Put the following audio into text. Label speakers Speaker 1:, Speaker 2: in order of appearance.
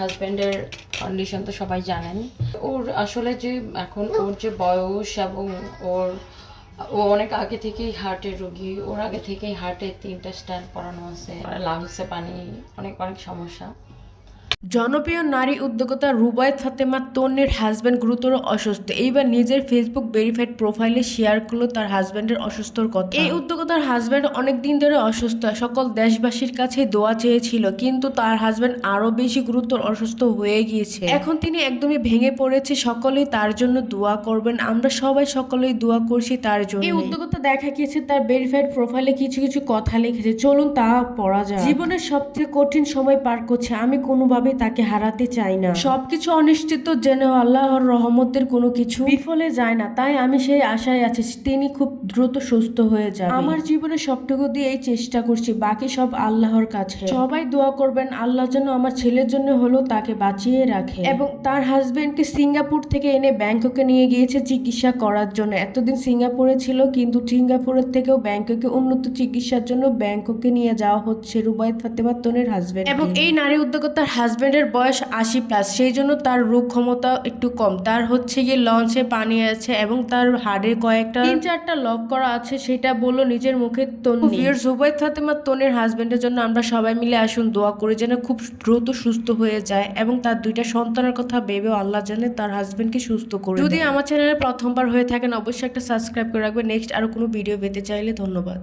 Speaker 1: হাজব্যান্ডের কন্ডিশন তো সবাই জানেন। ওর আসলে যে এখন ওর যে বয়স এবং ওর, ও অনেক আগে থেকেই হার্টের রোগী। ওর আগে থেকেই হার্টের তিনটা স্ট্যান্ড পড়ানো আছে লাংসে পানি, অনেক অনেক সমস্যা।
Speaker 2: জনপ্রিয় নারী উদ্যোক্তা রুবায়ত ফাতেমা তন্নির হাজব্যান্ড গুরুতর অসুস্থ। এইবার নিজের ফেসবুক ভেরিফাইড প্রোফাইলে শেয়ার করল তার হাজব্যান্ডের অসুস্থর কথা। এই উদ্যোক্তার হাজব্যান্ড অনেক দিন ধরে অসুস্থ। সকল দেশবাসীর কাছে দোয়া চেয়েছিল, কিন্তু তার হাজব্যান্ড আরও বেশি গুরুতর অসুস্থ হয়ে গিয়েছে। এখন তিনি একদমই ভেঙে পড়েছে, সকলেই তার জন্য দোয়া করবেন, আমরা সবাই সকলেই দোয়া করছি তার জন্য। এই উদ্যোক্তা দেখা গিয়েছে তার ভেরিফাইড প্রোফাইলে কিছু কিছু কথা লিখেছে। চলুন তা পড়া যায় জীবনের সবচেয়ে কঠিন সময় পার করছে, আমি কোনোভাবেই তাকে হারাতে চাই না। সবকিছু অনিশ্চিত জেনেও আল্লাহর রহমতের কোনো কিছু বিফলে যায় না তাই আমি সেই আশায় আছি তিনি খুব দ্রুত সুস্থ হয়ে যাবে। আমার জীবনে সবটুকু দিয়ে এই চেষ্টা করছি বাকি সব আল্লাহর কাছে। সবাই দোয়া করবেন আল্লাহ যেন আমার ছেলের জন্য হলো তাকে বাঁচিয়ে রাখে। এবং তার হাজবেন্ডকে সিঙ্গাপুর থেকে এনে ব্যাংককে নিয়ে গিয়েছে চিকিৎসা করার জন্য। এতদিন সিঙ্গাপুরে ছিল কিন্তু সিঙ্গাপুরের থেকেও ব্যাংককে উন্নত চিকিৎসার জন্য ব্যাংককে নিয়ে যাওয়া হচ্ছে রুবায়ত ফাতেমা তনের হাজবেন্ড এবং এই নারী উদ্যোক্তার হাজবেন্ডের বয়স আশি প্লাস সেই জন্য তার রোগ ক্ষমতা একটু কম। তার হচ্ছে গিয়ে লঞ্চে পানি আছে এবং তার হাড়ে কয়েকটা তিন চারটা লক করা আছে সেটা বলল নিজের মুখে তন্নি। জুবাইদ ফাতেমা তনের হাজব্যান্ডের জন্য আমরা সবাই মিলে আসুন দোয়া করি যেন খুব দ্রুত সুস্থ হয়ে যায় এবং তার দুইটা সন্তানের কথা ভেবেও আল্লাহ জানে তার হাজব্যান্ডকে সুস্থ করে যদি আমার চ্যানেলে প্রথমবার হয়ে থাকেন অবশ্যই একটা সাবস্ক্রাইব করে রাখবেন। নেক্সট আরও কোনো ভিডিও পেতে চাইলে ধন্যবাদ।